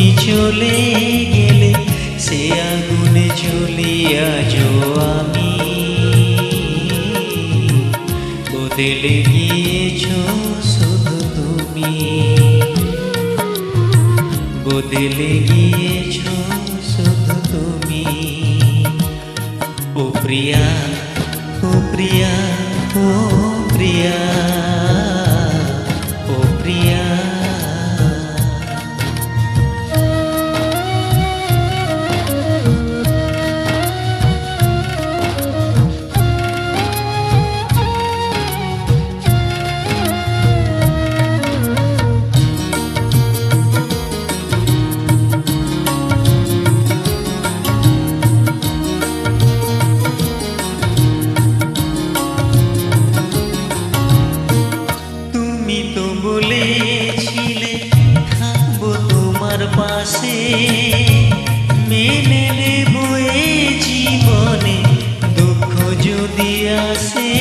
তুমি চলে গেলে সে আগুনে জ্বলিয়া যো আমি। বদলে গিয়েছ শুধু তুমি। বদলে গিয়েছ শুধু তুমি। ও প্রিয়া ও প্রিয়া ও প্রিয়া। মেনে নেব জীবনে দুঃখ যদি আসে।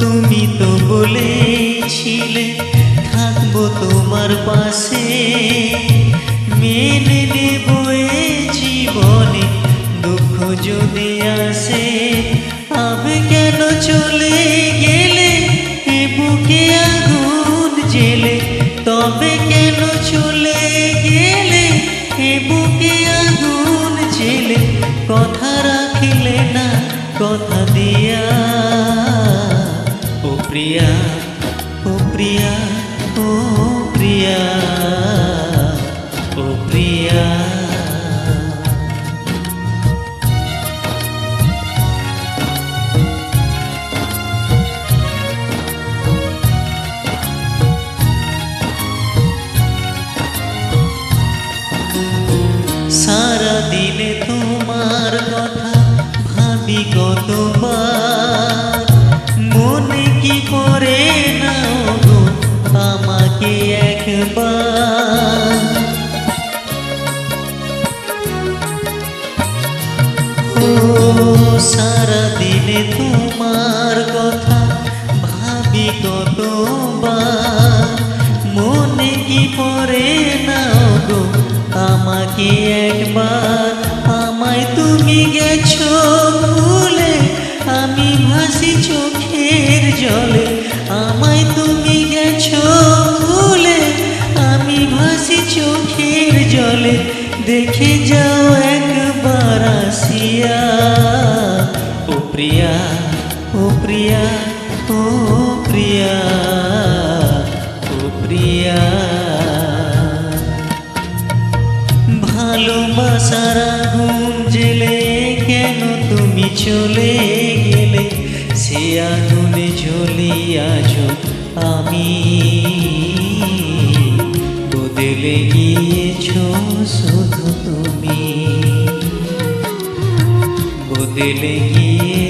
তুমি তো বলেছিলে থাকব তোমার পাশে। মেনে নেব জীবনে দুঃখ যদি আসে আমি কেন চলে গেলে time সারা দিনে তোমার কথা ভাবি কতবার। মনে কি পড়ে না গো আমাকে একবার। আমায় তুমি গেছো ভুলে, আমি ভাসি চোখের জলে। আমায় তুমি গেছো ভুলে, আমি ভাসি চোখের জলে। দেখে যাও একবার আসিয়া। প্রিয়া, ও প্রিয়া ও প্রিয়া ও প্রিয়া। ভালোবাসার আগুন জেলে কেন তুমি চলে গেলে? সে আগুনে জ্বলিয়াছ আমি। বদলে গিয়েছ শুধু তুমি। বদলে গিয়েছ